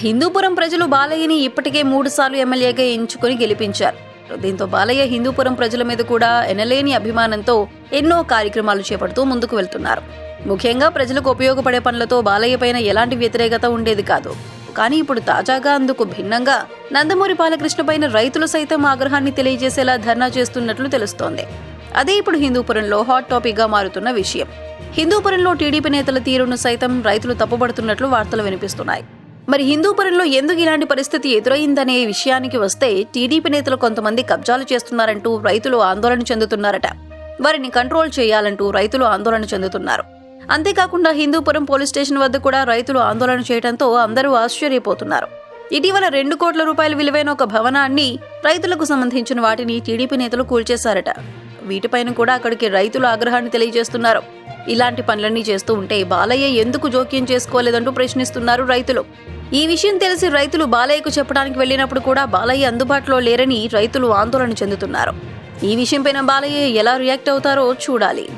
హిందూపురం ప్రజలు బాలయ్యని ఇప్పటికే మూడుసార్లు ఎమ్మెల్యేగా ఎంచుకొని గెలిపించారు. దీంతో బాలయ్య హిందూపురం ప్రజల మీద కూడా ఎనలేని అభిమానంతో ఎన్నో కార్యక్రమాలు చేపడుతూ ముందుకు వెళ్తున్నారు. ముఖ్యంగా ప్రజలకు ఉపయోగపడే పనులతో బాలయ్య పైన ఎలాంటి వ్యతిరేకత ఉండేది కాదు. కానీ ఇప్పుడు తాజాగా అందుకు భిన్నంగా నందమూరి బాలకృష్ణ పైన రైతులు సైతం ఆగ్రహాన్ని తెలియజేసేలా ధర్నా చేస్తున్నట్లు తెలుస్తోంది. అదే ఇప్పుడు హిందూపురంలో హాట్ టాపిక్గా మారుతున్న విషయం. హిందూపురంలో టీడీపీ నేతల తీరును సైతం రైతులు తప్పుబడుతున్నట్లు వార్తలు వినిపిస్తున్నాయి. మరి హిందూపురంలో ఎందుకు ఇలాంటి పరిస్థితి ఎదురైందనే విషయానికి వస్తే టీడీపీ నేతలు కొంతమంది కబ్జాలు చేస్తున్నారంటూ రైతులు ఆందోళన చెందుతున్నారట. వారిని కంట్రోల్ చేయాలంటూ రైతులు ఆందోళన చెందుతున్నారు. అంతేకాకుండా హిందూపురం పోలీస్ స్టేషన్ వద్ద కూడా రైతులు ఆందోళన చేయడంతో అందరూ ఆశ్చర్యపోతున్నారు. ఇటీవల రెండు కోట్ల రూపాయల విలువైన ఒక భవనాన్ని రైతులకు సంబంధించిన వాటిని టీడీపీ నేతలు కూల్చేశారట. వీటిపైన కూడా అక్కడికి రైతులు ఆగ్రహాన్ని తెలియజేస్తున్నారు. ఇలాంటి పనులన్నీ చేస్తూ ఉంటే బాలయ్య ఎందుకు జోక్యం చేసుకోలేదంటూ ప్రశ్నిస్తున్నారు రైతులు. ఈ విషయం తెలిసి రైతులు బాలయ్యకు చెప్పడానికి వెళ్ళినప్పుడు కూడా బాలయ్య అందుబాటులో లేరని రైతులు ఆందోళన చెందుతున్నారు. ఈ విషయంపైన బాలయ్య ఎలా రియాక్ట్ అవుతారో చూడాలి.